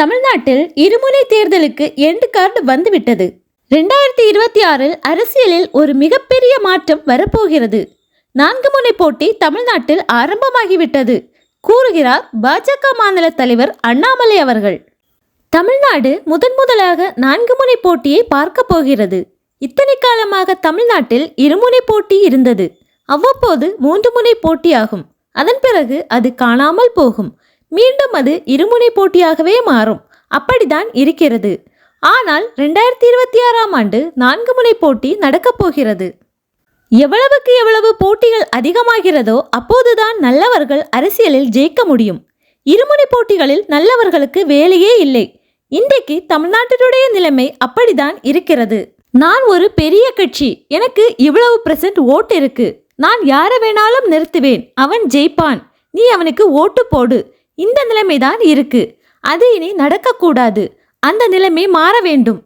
தமிழ்நாட்டில் இருமுனை தேர்தலுக்கு எண்டு கார்டு வந்துவிட்டது. ரெண்டாயிரத்தி இருபத்தி ஆறில் அரசியலில் ஒரு மிகப்பெரிய மாற்றம் வரப்போகிறது. நான்கு முனை போட்டி தமிழ்நாட்டில் ஆரம்பமாகிவிட்டது கூறுகிறார் பாஜக மாநில தலைவர் அண்ணாமலை அவர்கள். தமிழ்நாடு முதன் முதலாக நான்கு முனை போட்டியை பார்க்க போகிறது. இத்தனை காலமாக தமிழ்நாட்டில் இருமுனை போட்டி இருந்தது. அவ்வப்போது மூன்று முனை போட்டியாகும். அதன் பிறகு அது காணாமல் போகும். மீண்டும் அது இருமுனை போட்டியாகவே மாறும். அப்படிதான் இருக்கிறது. ஆனால் ரெண்டாயிரத்தி இருபத்தி ஆறாம் ஆண்டு நான்கு முனை போட்டி நடக்கப் போகிறது. எவ்வளவுக்கு எவ்வளவு போட்டிகள் அதிகமாகிறதோ அப்போதுதான் நல்லவர்கள் அரசியலில் ஜெயிக்க முடியும். இருமுனை போட்டிகளில் நல்லவர்களுக்கு வேலையே இல்லை. இன்றைக்கு தமிழ்நாட்டினுடைய நிலைமை அப்படிதான் இருக்கிறது. நான் ஒரு பெரிய கட்சி. எனக்கு இவ்வளவு பிரசன்ட் ஓட்டு இருக்கு. நான் யாரை வேணாலும் நிறுத்துவேன். அவன் ஜெயிப்பான். நீ அவனுக்கு ஓட்டு போடு. இந்த நிலைமை தான் இருக்கு. அது இனி நடக்கக்கூடாது. அந்த நிலைமை மாற வேண்டும்.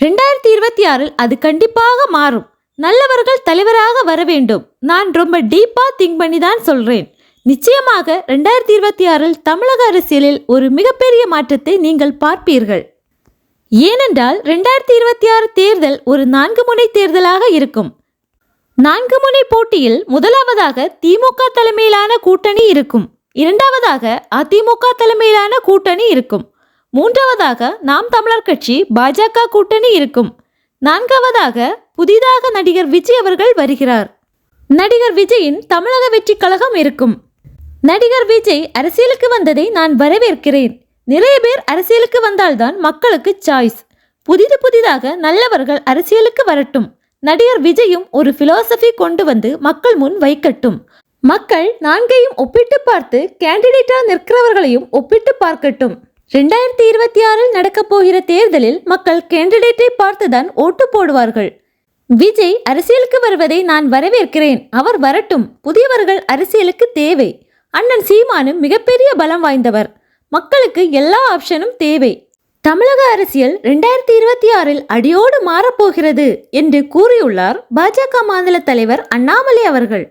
ரெண்டாயிரத்தி இருபத்தி ஆறில் அது கண்டிப்பாக மாறும். நல்லவர்கள் தலைவராக வர வேண்டும். நான் ரொம்ப டீப்பாக திங்க் பண்ணி தான் சொல்கிறேன் நிச்சயமாக ரெண்டாயிரத்தி இருபத்தி ஆறில் தமிழக அரசியலில் ஒரு மிகப்பெரிய மாற்றத்தை நீங்கள் பார்ப்பீர்கள். ஏனென்றால் ரெண்டாயிரத்தி இருபத்தி ஆறு தேர்தல் ஒரு நான்கு முனை தேர்தலாக இருக்கும். நான்கு முனை போட்டியில் முதலாவதாக திமுக தலைமையிலான கூட்டணி இருக்கும். இரண்டாவதாக அதிமுக தலைமையிலான கூட்டணி இருக்கும். மூன்றாவதாக நாம் தமிழர் கட்சி பாஜக கூட்டணி இருக்கும். நான்காவதாக புதிதாக நடிகர் விஜய் அவர்கள் வருகிறார். நடிகர் விஜயின் தமிழக வெற்றி கழகம் இருக்கும். நடிகர் விஜய் அரசியலுக்கு வந்ததை நான் வரவேற்கிறேன். நிறைய பேர் அரசியலுக்கு வந்தால்தான் மக்களுக்கு சாய்ஸ். புதிது புதிதாக நல்லவர்கள் அரசியலுக்கு வரட்டும். நடிகர் விஜயும் ஒரு பிலாசபி கொண்டு வந்து மக்கள் முன் வைக்கட்டும். மக்கள் நான்கையும் ஒப்பிட்டு பார்த்து கேண்டிடேட்டா நிற்கிறவர்களையும் ஒப்பிட்டு பார்க்கட்டும். ரெண்டாயிரத்தி இருபத்தி ஆறில் நடக்கப் போகிற தேர்தலில் மக்கள் கேண்டிடேட்டை பார்த்துதான் ஓட்டு போடுவார்கள். விஜய் அரசியலுக்கு வருவதை நான் வரவேற்கிறேன். அவர் வரட்டும். புதியவர்கள் அரசியலுக்கு தேவை. அண்ணன் சீமானும் மிகப்பெரிய பலம் வாய்ந்தவர். மக்களுக்கு எல்லா ஆப்ஷனும் தேவை. தமிழக அரசியல் ரெண்டாயிரத்தி இருபத்தி ஆறில் அடியோடு மாறப்போகிறது என்று கூறியுள்ளார் பாஜக மாநில தலைவர் அண்ணாமலை அவர்கள்.